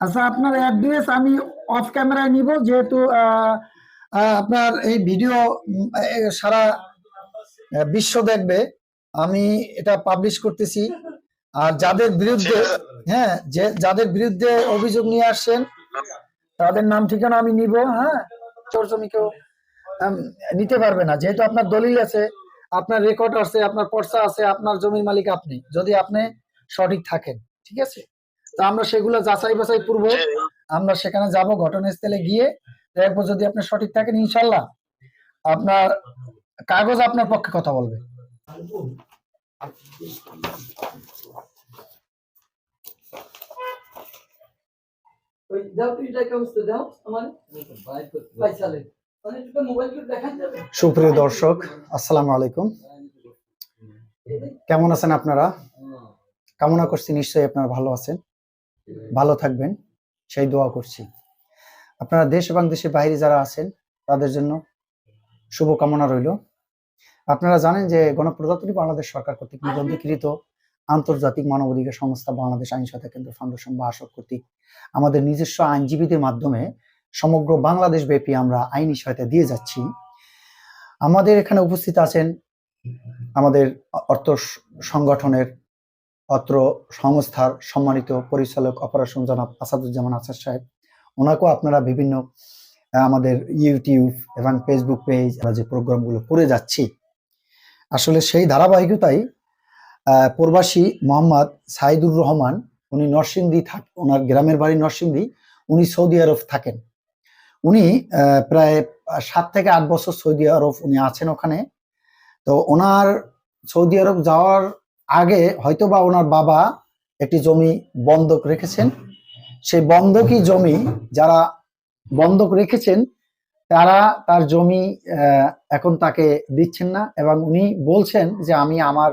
আচ্ছা আপনার অ্যাড্রেস আমি অফ ক্যামেরায় নিব যেহেতু আপনার এই ভিডিও সারা বিশ্ব দেখবে। আমি এটা পাবলিশ করতেছি। আর যাদের বিরুদ্ধে হ্যাঁ যে যাদের বিরুদ্ধে অভিযোগ নিয়ে আসছেন তাদের নাম ঠিকানা আমি নিব হ্যাঁ? চোরজমি কেউ নিতে পারবে না। যেহেতু আপনার দলিল আছে আপনার রেকর্ড আছে আপনার পর্চা আছে আপনার জমির মালিক আপনি যদি আপনি সঠিক থাকেন ঠিক আছে? তো আমরা সেগুলো যাচাই বাছাই পূর্বক আমরা সেখানে যাব ঘটনাস্থলে গিয়ে এরপর যদি আপনি সঠিক থাকেন ইনশাল্লাহ আপনার কাগজ আপনার পক্ষে কথা বলবে। সুপ্রিয় দর্শক আসসালামু আলাইকুম। কেমন আছেন আপনারা? কামনা করছি নিশ্চয়ই আপনারা ভালো আছেন। ভালো থাকবেন। সেই দোয়া করছি। আপনারা দেশ এবং দেশের বাইরে যারা আছেন, তাদের জন্য শুভ কামনা রইল। আপনারা জানেন যে গণপ্রজাতন্ত্রী বাংলাদেশ সরকার কর্তৃক নিবন্ধীকৃত আন্তর্জাতিক মানবাধিকার সংস্থা বাংলাদেশ আইন সহায়তা কেন্দ্র ফাউন্ডেশন বা আসক কর্তৃক আমাদের নিজস্ব আইনজীবীদের মাধ্যমে সমগ্র বাংলাদেশ ব্যাপী আমরা আইনি সহায়তা দিয়ে যাচ্ছি। আমাদের এখানে উপস্থিত আছেন আমাদের অর্থ সংগঠনের অত্র সংস্থার সম্মানিত পরিচালক অপারেশন জনাব আসাদুজ্জামান আসাদ সাহেব। ওনাকেও আপনারা বিভিন্ন আমাদের ইউটিউব এবং ফেসবুক পেজ আমরা যে প্রোগ্রামগুলো করে যাচ্ছি, আসলে সেই ধারাবাহিকতাই প্রবাসী মোহাম্মদ সাইদুর রহমান, উনি নরসিংদী থাক, ওনার গ্রামের বাড়ি নরসিংদী, উনি সৌদি আরব থাকেন। উনি প্রায় সাত থেকে আট বছর সৌদি আরব উনি আছেন ওখানে। তো ওনার সৌদি আরব যাওয়ার আগে হয়তো বা ওনার বাবা একটি জমি বন্ধক রেখেছেন। সেই বন্ধকি জমি যারা বন্ধক রেখেছেন, তারা তার জমি এখন তাকে দিচ্ছেন না এবং উনি বলছেন যে আমি আমার,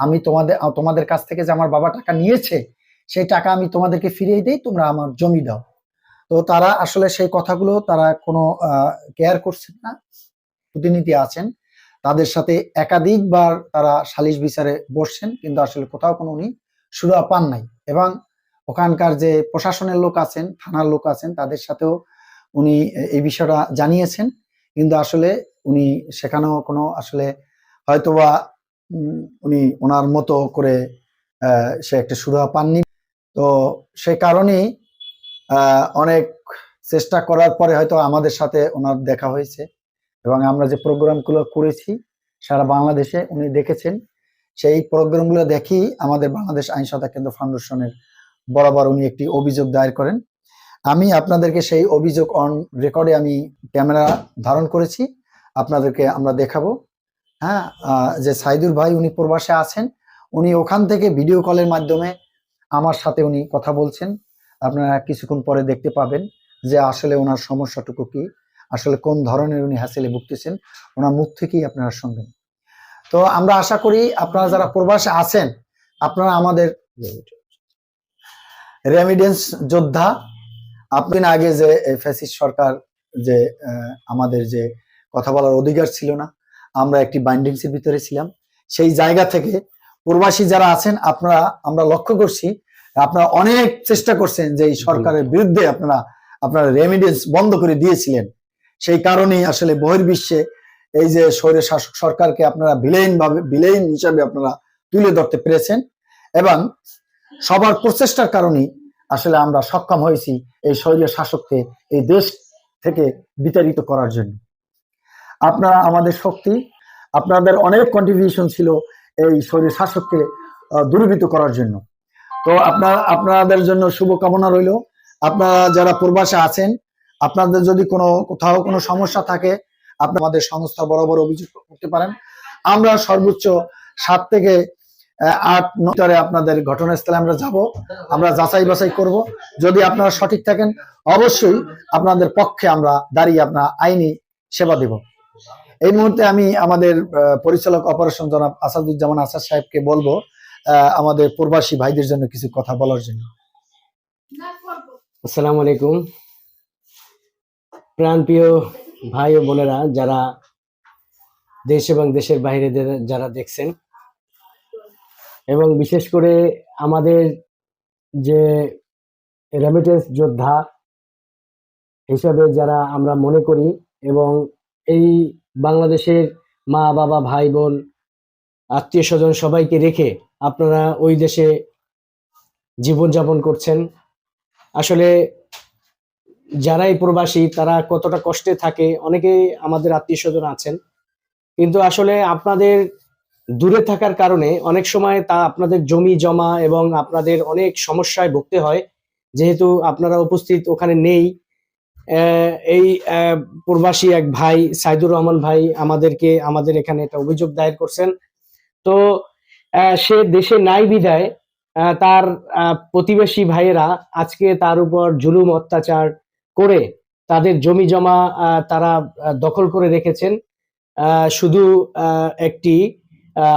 আমি তোমাদের তোমাদের কাছ থেকে যে আমার বাবা টাকা নিয়েছে, সেই টাকা আমি তোমাদেরকে ফিরিয়ে দিই, তোমরা আমার জমি দাও। তো তারা আসলে সেই কথাগুলো তারা কোনো কেয়ার করছেন না। প্রতিনিধি আছেন। তাদের সাথে একাধিকবার তারা সালিশ বিচারে বসছেন, কিন্তু আসলে কোথাও কোনো উনি সুরা পান নাই। এবং ওখানকার যে প্রশাসনের লোক আছেন, থানার লোক আছেন, তাদের সাথেও উনি এই বিষয়টা জানিয়েছেন। কিন্তু আসলে উনি সেখানেও কোনো আসলে হয়তোবা উনি ওনার মতো করে সে একটা সুরা পাননি। তো সে কারণেই অনেক চেষ্টা করার পরে হয়তো আমাদের সাথে ওনার দেখা হয়েছে। এবং আমরা যে প্রোগ্রামগুলো করেছি সারা বাংলাদেশে, উনি দেখেছেন। সেই প্রোগ্রামগুলো দেখেই আমাদের বাংলাদেশ আইন সহায়তা কেন্দ্র ফাউন্ডেশনের বরাবর উনি একটি অভিযোগ দায়ের করেন। আমি আপনাদেরকে সেই অভিযোগ অন রেকর্ডে আমি ক্যামেরা ধারণ করেছি। আপনাদেরকে আমরা দেখাবো। হ্যাঁ যে সাইদুর ভাই উনি প্রবাসে আছেন, উনি ওখান থেকে ভিডিও কলের মাধ্যমে আমার সাথে উনি কথা বলছেন। আপনারা কিছুক্ষণ পরে দেখতে পাবেন যে আসলে ওনার সমস্যাটুকু কি। আসলে কোন ধরনের উনি হাসিলে ভুগতেছেন ওনার মুখ থেকেই আপনারা শুনবেন। তো আমরা আশা করি আপনারা যারা প্রবাসে আছেন আপনারা আমাদের রেমিডেন্স যোদ্ধা আপনি আগে যে ফ্যাসিস্ট সরকার যে আমাদের যে কথা বলার অধিকার ছিল না আমরা একটি বাইন্ডিংস এর ভিতরে ছিলাম। সেই জায়গা থেকে প্রবাসী যারা আছেন আপনারা আমরা লক্ষ্য করছি আপনারা অনেক চেষ্টা করছেন যে এই সরকারের বিরুদ্ধে আপনারা আপনারা রেমিডেন্স বন্ধ করে দিয়েছিলেন। সেই কারণেই আসলে বহির্বিশ্বে এই যে স্বৈর শাসক সরকারকে আপনারা বিলেন ভাবে বিলেন হিসাবে আপনারা তুলে ধরতে পেরেছেন এবং সবার প্রচেষ্টার কারণেই আসলে আমরা সক্ষম হয়েছি এই স্বৈর শাসককে এই দেশ থেকে বিতাড়িত করার জন্য। আপনারা আমাদের শক্তি আপনাদের অনেক কন্ট্রিবিউশন ছিল এই স্বৈর শাসককে আহ, দূরীভূত করার জন্য। তো আপনার আপনাদের জন্য শুভকামনা রইল। আপনারা যারা প্রবাসে আছেন আপনাদের যদি কোনো কোথাও কোনো সমস্যা থাকে আপনি আমাদের সংস্থা বরাবর অভিযোগ করতে পারেন। আমরা সর্বোচ্চ সাত থেকে আট নটারে আপনাদের ঘটনাস্থলে আমরা যাব। আমরা যাচাই বাছাই করব। যদি আপনারা সঠিক থাকেন অবশ্যই আপনাদের পক্ষে আমরা দাঁড়িয়ে আপনার আইনি সেবা দেব। এই মুহূর্তে আমি আমাদের আহ, পরিচালক অপারেশন জনাব আসাদুজ্জামান আসাদ সাহেবকে বলব আহ, আমাদের প্রবাসী ভাইদের জন্য কিছু কথা বলার জন্য। আসসালামু আলাইকুম। প্রাণপ্রিয় ভাই ও বোনেরা, যারা দেশ এবং দেশের বাইরে যারা দেখছেন, এবং বিশেষ করে আমাদের যে রেমিটেন্স যোদ্ধা হিসাবে যারা আমরা মনে করি, এবং এই বাংলাদেশের মা, বাবা, ভাই, বোন, আত্মীয় স্বজন সবাইকে রেখে আপনারা ওই দেশে জীবনযাপন করছেন। আসলে যারাই প্রবাসী, তারা কতটা কষ্টে থাকে, অনেকেই আমাদের আত্মীয় স্বজন আছেন। কিন্তু আসলে আপনাদের দূরে থাকার কারণে অনেক সময় তা আপনাদের জমি জমা এবং আপনাদের অনেক সমস্যায় ভুগতে হয়। যেহেতু আপনারা উপস্থিত ওখানে নেই এই প্রবাসী এক ভাই, সাইদুর রহমান ভাই আমাদেরকে, আমাদের এখানে একটা অভিযোগ দায়ের করছেন। তো সে দেশে নাই বিদায় তার প্রতিবেশী ভাইয়েরা আজকে তার উপর জুলুম, অত্যাচার করে তাদের জমি জমা আহ, তারা দখল করে রেখেছেন। আহ, শুধু আহ, একটি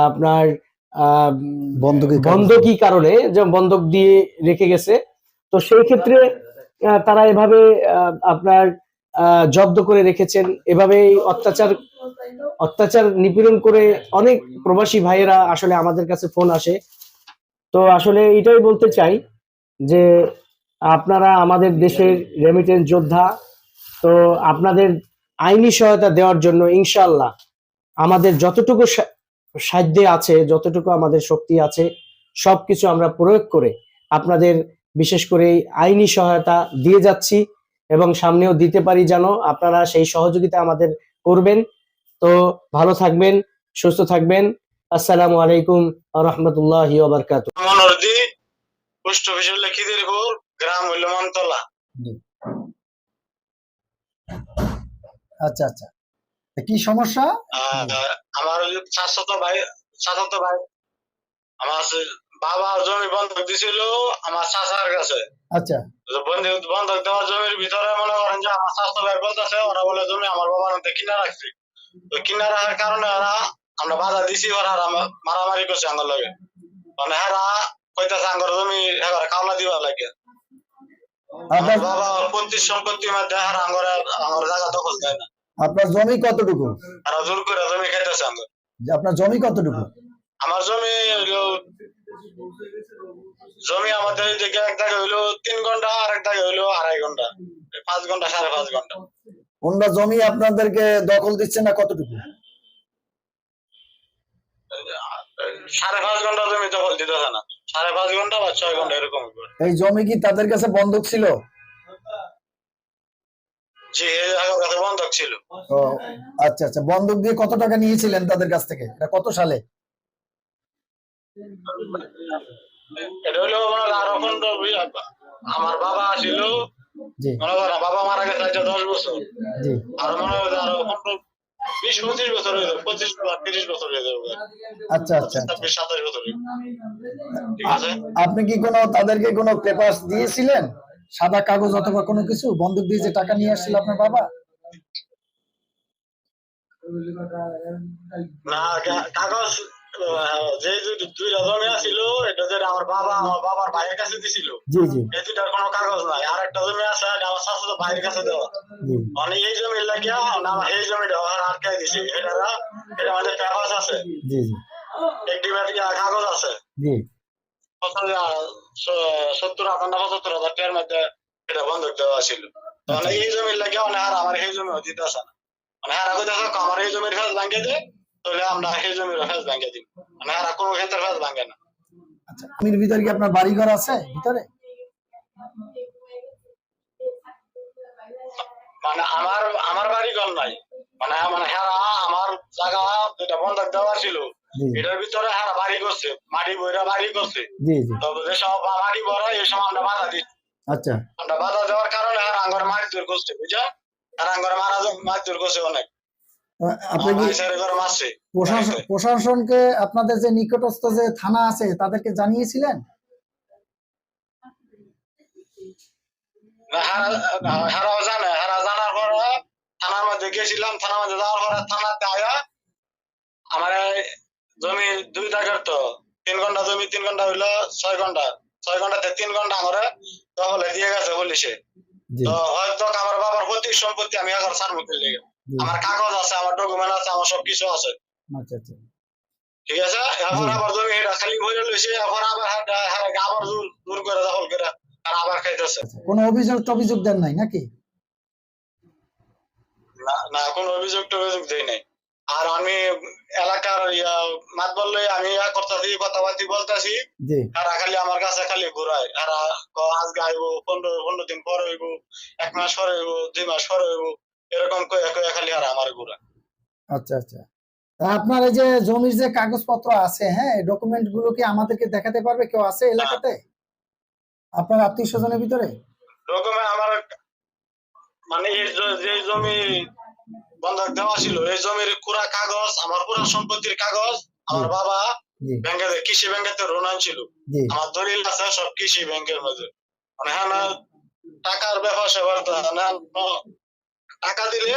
আপনার বন্ধকি কারণে। যে বন্ধক দিয়ে রেখে গেছে। তো সেই ক্ষেত্রে তারা এভাবে আপনার আহ, জব্দ করে রেখেছেন। এভাবে অত্যাচার অত্যাচার নিপীড়ন করে অনেক প্রবাসী ভাইয়েরা আসলে আমাদের কাছে ফোন আসে। তো আসলে এটাই বলতে চাই যে আপনারা আমাদের দেশের রেমিটেন্স যোদ্ধা, তো আপনাদের আইনি সহায়তা দেওয়ার জন্য ইনশাআল্লাহ আমাদের যতটুকু সাধ্যে আছে, যতটুকু আমাদের শক্তি আছে, সবকিছু আমরা প্রয়োগ করে আপনাদের বিশেষ করে আইনি সহায়তা দিয়ে যাচ্ছি এবং সামনেও দিতে পারি যেন আপনারা সেই সহযোগিতা আমাদের করবেন। তো ভালো থাকবেন, সুস্থ থাকবেন। আসসালামু আলাইকুম রহমতুল্লাহ বারকাত গ্রাম হইল মনতলা। আচ্ছা আচ্ছা। কি সমস্যা? আমার চাচাতো ভাই চাচাতো ভাই। আমার বাবা জমি বন্ধক দিছিল আমার চাচার কাছে। আচ্ছা। বন্ধক বন্ধক দেওয়ার জমির ভিতরে মনে করেন যে আমার চাচাতো ভাই বলতেছে ওরা বলে জমি আমার বাবার মধ্যে কিনা রাখছে। তো কিনা রাখার কারণে ওরা আমরা বাধা দিছি ওরা মারামারি করছে আঙ্গর লগে। মানে হেরা কইতাছে আঙ্গর জমি হেরা কাওলা দিবা লাগে। আপনার জমি কতটুকু? আপনার জমি কতটুকু? আমার জমি জমি আমাদের দিকে এক জায়গায় হইল তিন ঘণ্টা আর এক জায়গায় হইল আড়াই ঘণ্টা পাঁচ ঘণ্টা সাড়ে পাঁচ ঘণ্টা। অন্য জমি আপনাদেরকে দখল দিচ্ছে না কতটুকু? সাড়ে পাঁচ ঘণ্টা জমি দখল দিতেছে না। সাড়ে পাঁচ ঘণ্টা বা ছয় ঘণ্টা এরকম এই জমি কি তাদের কাছে বন্ধক ছিল? জি এই জায়গার কাছে বন্ধক ছিল। ও আচ্ছা আচ্ছা। বন্ধক দিয়ে কত টাকা নিয়েছিলেন তাদের কাছ থেকে? এটা কত সালে? এটা বিশ আমার বাবা ছিল বাবা মারা গেছে দশ বছর। আর মনে হয় আরও বিশ পঁচিশ বছর হয়ে যাবে পঁচিশ তিরিশ বছর হয়ে যাবে আচ্ছা আচ্ছা। ছাব্বিশ সাতাশ বছর ঠিক আছে? আপনি কি কোনো তাদেরকে কোনো পেপার দিয়েছিলেন? সাদা কাগজ অথবা কোনো কিছু? বন্দুক দিয়ে যে টাকা নিয়ে আসছিল আপনার বাবা? না কাগজ যে দুইটা জমি আছিল এটা যে আমার বাবা আমার বাবার ভাইয়ের কাছে দিছিল। জি জি। এই দুইটার কোনো কাগজ নাই। আর একটা জমি আছে আমার শাশুড়ি ভাইয়ের কাছে দেওয়া। মানে এই জমি লাগিয়া না এই জমিটা ওরা আটকাই দিছে। এটা এটা আমাদের কাগজ আছে। জি জি। এগ্রিমেন্ট কাগজ আছে। জি। পঁচাশি, আহ, স- সত্তর আটান্ন পঁচাত্তর হাজার টাকার মধ্যে এটা বন্ধক দেওয়া ছিল মানে এই জমির লাগিয়া মানে আর আমার এই জমি দিতেছে না। মানে হারা কইতেছে আমার এই জমির ভাঙ্গে দে তাহলে আমরা এই জমির ফেস ভাঙ্গে দিব। মানে কোনো ক্ষেত্রে না। আচ্ছা ভিতরে কি আপনার বাড়ি ঘর আছে ভিতরে? মানে আমার আমার বাড়ি ঘর নাই। মানে মানে হারা আমার জায়গা যেটা বন্ধক দেওয়া ছিল এটার ভিতরে হারা বাড়ি করছে মাটি বইরা বাড়ি করছে। জি জি। তো যেসব মাটি বড় এই সময় আমরা বাধা দিই। আচ্ছা। আমরা বাধা দেওয়ার কারণে হারা আঙ্গর মাটি দূর করছে বুঝা আর আঙ্গর মারা মাটি দূর করছে অনেক। প্রশাসনকে আপনাদের যে নিকটস্থ যে থানা আছে তাদেরকে জানিয়েছিলেন? না, হারা- না, হারাও জানে। হারা জানার পরে থানার মধ্যে গেছিলাম থানার মধ্যে যাওয়ার পরে থানাতে আয়া আমার জমি তিন ঘণ্টা জমি তিন ঘণ্টা হইল ছয় ঘণ্টা। ছয় ঘন্টাতে তিন ঘণ্টা করে দখলে দিয়ে গেছে পুলিশে। তো হয়তো আমার বাবার প্রতি সম্পত্তি আমি এখন সার্মুখের লেগে। আমার কাগজ আছে আমার ডকুমেন্ট আছে আমার সব কিছু আছে। আচ্ছা আচ্ছা। ঠিক আছে? এখন আবার জমি এটা খালি ভরে লইছে এখন আবার হাত- হাত- আবার দূর দূর করে দখল করে আর আবার খাইতেছে। কোনো অভিযোগ টভিযোগ দেন নাই নাকি? না না কোনো অভিযোগ টভিযোগ দেই নাই। আর আমি এলাকার মাত বললে আমি ইয়া করতেছি কথাবার্তি বলতেছি আর খালি আমার কাছে খালি ঘুরায়। আর আইবো পনেরো পনেরো দিন পরে হইব এক মাস পরে হইব দুই মাস পরে হইব এরকম খালি আর আমার ঘুরায় আচ্ছা আচ্ছা। আপনার এই যে জমির যে কাগজপত্র আছে হ্যাঁ ডকুমেন্টগুলো কি আমাদেরকে দেখাতে পারবে? কেউ আছে এলাকাতে? আপনার আত্মীয় স্বজনের ভিতরে? আমার মানে এই যে জমি বন্ধক দেওয়া ছিল এই জমির পুরা কাগজ আমার পুরা সম্পত্তির কাগজ আমার বাবা ব্যাংকে কৃষি ব্যাংকেতে আনছিল জি। আমার দলিল আছে সব কৃষি ব্যাংকের মধ্যে। মানে হ্যাঁ টাকার ব্যাপার সেবার টাকা দিলে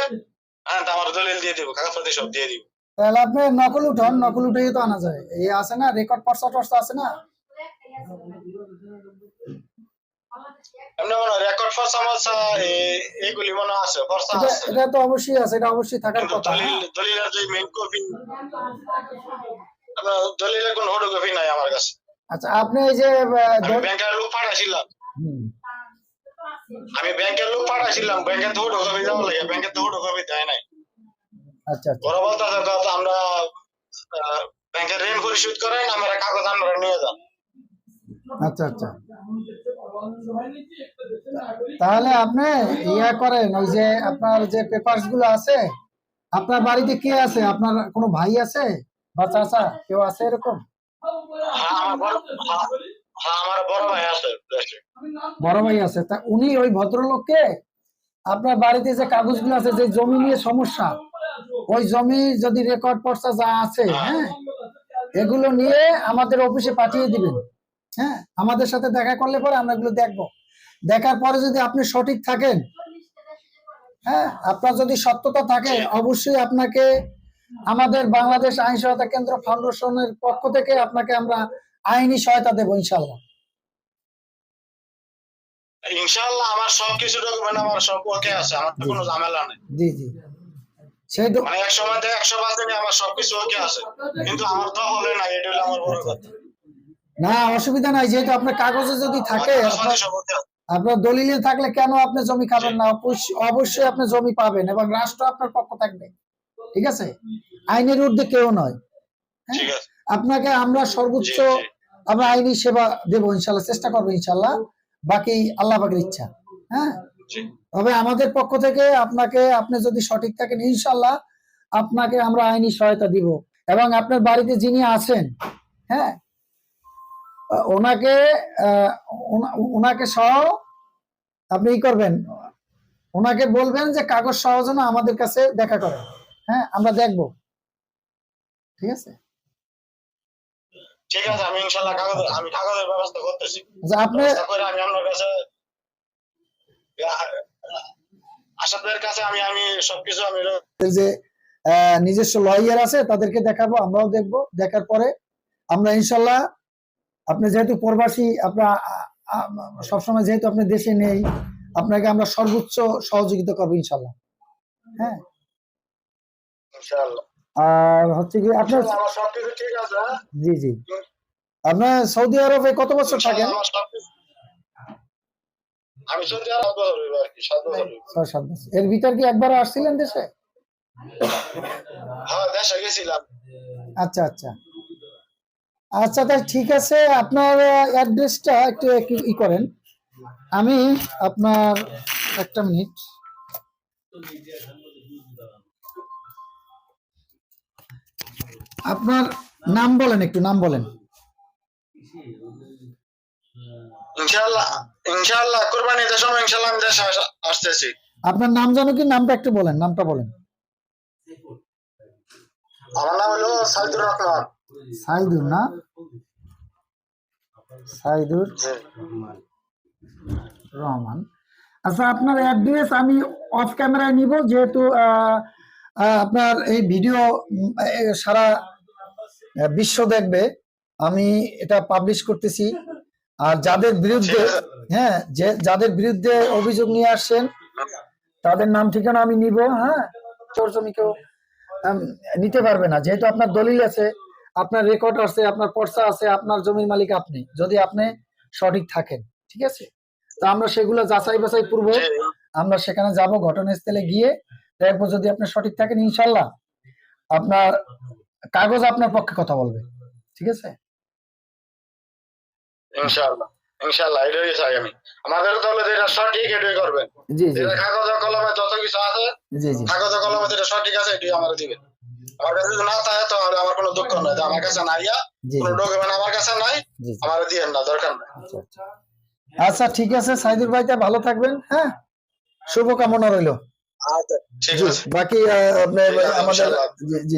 হ্যাঁ আমার দলিল দিয়ে দিব কাগজপাতি সব দিয়ে দিব। তাহলে আপনি নকল উঠান নকল উঠে তো আনা যায়। এই আছে না রেকর্ড পর্সা টর্সা আছে না? মনে রেকর্ড মনে আছে এটা আছে। এটা তো অবশ্যই আছে এটা অবশ্যই থাকার কিন্তু কথা। দলিল দলিলের যে মেইন কপি দলিলের কোন নাই আমার কাছে। আচ্ছা আপনি এই যে ব্যাংকের লোক পাঠাইছিলাম। আমি ব্যাংকের লোক পাঠাইছিলাম ব্যাংকের তো ফটো কপি দেওয়া লাগে ব্যাংকের তো ফটো কপি দেয় নাই আচ্ছা আচ্ছা ওরা বলতেছে তো আমরা আহ, ব্যাংকের ঋণ পরিশোধ করেন আমরা কাগজ আমরা নিয়ে যান আচ্ছা আচ্ছা তাহলে আপনি ইয়া করেন ওই যে আপনার যে পেপারসগুলো আছে আপনার বাড়িতে কে আছে আপনার কোনো ভাই আছে বা চাচা কেউ আছে এরকম হ্যাঁ হ্যাঁ, বড় ভাই আছে তা উনি ওই ভদ্রলোককে আপনার বাড়িতে যে কাগজগুলো আছে যে জমি নিয়ে সমস্যা ওই জমি যদি রেকর্ড পর্সা যা আছে হ্যাঁ এগুলো নিয়ে আমাদের অফিসে পাঠিয়ে দিবেন। হ্যাঁ আমাদের সাথে দেখা করলে পরে আমরা এগুলো দেখব। দেখার পরে যদি আপনি সঠিক থাকেন হ্যাঁ আপনার যদি সত্যতা থাকে অবশ্যই আপনাকে আমাদের বাংলাদেশ আইন সহায়তা কেন্দ্র ফাউন্ডেশনের পক্ষ থেকে আপনাকে আমরা আইনি সহায়তা দেবো ইনশাল্লাহ ইনশাআল্লাহ আমার সবকিছু ডকুমেন্ট আমার সব ওকে আছে আমার তো কোনো ঝামেলা নেই। জি জি। সেই তো মানে একশো মধ্যে একশো পার্সেন্ট আমার সবকিছু ওকে আছে। কিন্তু আমার তো হলে না এটা হলো আমার বড় কথা। না অসুবিধা নাই যেহেতু আপনার কাগজে যদি থাকে দলিলে থাকলে কেন আপনি জমি খাবেন না? অবশ্যই আপনি জমি পাবেন এবং রাষ্ট্র আপনার পক্ষ থাকবে। ঠিক আছে? আইনের ঊর্ধ্বে কেউ নয়। হ্যাঁ? আপনাকে আমরা সর্বোচ্চ। আমরা আইনি সেবা দেবো ইনশাল্লাহ চেষ্টা করব ইনশাল্লাহ। বাকি আল্লাহ পাকের ইচ্ছা হ্যাঁ? তবে আমাদের পক্ষ থেকে আপনাকে আপনি যদি সঠিক থাকেন ইনশাল্লাহ আপনাকে আমরা আইনি সহায়তা দিব। এবং আপনার বাড়িতে যিনি আছেন হ্যাঁ? ওনাকে আহ, ওনাকে সহ আপনি ই করবেন। ওনাকে বলবেন যে কাগজ সহ যেন আমাদের কাছে দেখা করেন হ্যাঁ? আমরা দেখব। ঠিক আছে? ঠিক আছে আমি ইনশাআল্লাহ কাগজ আমি কাগজের ব্যবস্থা করতেছি। আচ্ছা আপনি আমি আপনার কাছে আসাদের কাছে আমি আমি সবকিছু আমি যে নিজস্ব লয়ার আছে তাদেরকে দেখাবো আমরাও দেখব। দেখার পরে আমরা ইনশাল্লাহ আপনি যেহেতু প্রবাসী আপনার সবসময় যেহেতু আপনি দেশে নেই আপনাকে আমরা সর্বোচ্চ সহযোগিতা করব ইনশাল্লাহ। হ্যাঁ? ইনশাআল্লাহ আর হচ্ছে কি আপনার আছে হ্যাঁ? জি জি। আপনার সৌদি আরবে কত বছর থাকেন? আমি। ছয় সাত বছর। এর ভিতর কি একবার আসছিলেন দেশে? হ্যাঁ দেশে গেছিলাম। আচ্ছা আচ্ছা। আচ্ছা তাই ঠিক আছে আপনার অ্যাড্রেসটা একটু ই করেন। আমি আপনার একটা মিনিট। আপনার নাম বলেন একটু নাম বলেন। ইনশাআল্লাহ ইনশাআল্লাহ কুরবানি সময় ইনশাআল্লাহ আমি দেশে আসতেছি। আপনার নাম জানো কি? নামটা একটু বলেন নামটা বলেন। আমার নাম হলো সাইদুর রহমান। সাইদুর না? সাইদুর রহমান। আচ্ছা আপনার অ্যাড্রেস আমি অফ ক্যামেরায় নিব যেহেতু আপনার এই ভিডিও সারা বিশ্ব দেখবে আমি এটা পাবলিশ করতেছি। আর যাদের বিরুদ্ধে হ্যাঁ যে যাদের বিরুদ্ধে অভিযোগ নিয়ে আসছেন তাদের নাম ঠিকানা আমি নিব হ্যাঁ? চোর জমি কেউ নিতে পারবে না। যেহেতু আপনার দলিল আছে আপনার রেকর্ড আছে আপনার পর্চা আছে আপনার জমির মালিক আপনি যদি আপনি সঠিক থাকেন ঠিক আছে? তা আমরা সেগুলো যাচাই বাছাই জি, আমরা সেখানে যাব ঘটনাস্থলে গিয়ে এরপর যদি আপনি সঠিক থাকেন ইনশাল্লাহ। আপনার কাগজ আপনার পক্ষে কথা বলবে। ঠিক আছে? ইনশাআল্লাহ। ইনশাআল্লাহ এটাই চাই আমি আমাদের দলে যেটা সঠিক এটাই করবেন। জি জি। কাগজ কলমে যত কিছু আছে জি জি। কাগজ কলমে যেটা সঠিক আছে এটাই আমার দিবেন। আমার কাছে না থাকে তাহলে আমার কোনো দুঃখ নাই। আমার কাছে নাই কোনো ডকুমেন্ট আমার কাছে নাই আমার দিয়েন না দরকার নাই। আচ্ছা, আচ্ছা। আচ্ছা ঠিক আছে সাইদুর ভাইটা ভালো থাকবেন হ্যাঁ? শুভকামনা রইল। আচ্ছা ঠিক আছে। বাকি আমাদের। জি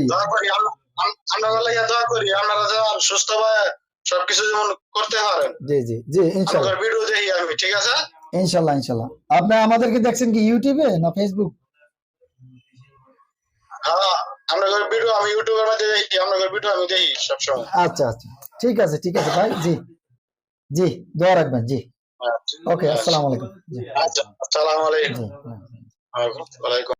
দোয়া করি আপনারা যেন সুস্থ ভাবে সবকিছু যেমন করতে পারেন। জি জি জি ইনশাল্লাহ। ভিডিও দেখি আমি ঠিক আছে? ইনশাল্লাহ ইনশাল্লাহ। আপনি আমাদেরকে দেখছেন কি ইউটিউবে না ফেসবুক হ্যাঁ আপনাদের ভিডিও আমি ইউটিউবের মধ্যে দেখি আপনাদের ভিডিও আমি দেখি সবসময়। আচ্ছা আচ্ছা। ঠিক আছে ঠিক আছে ভাই জি জি দোয়া রাখবেন জি। ওকে আসসালামু আলাইকুম। জি। আচ্ছা আসসালামু আলাইকুম। ওয়ালাইকুম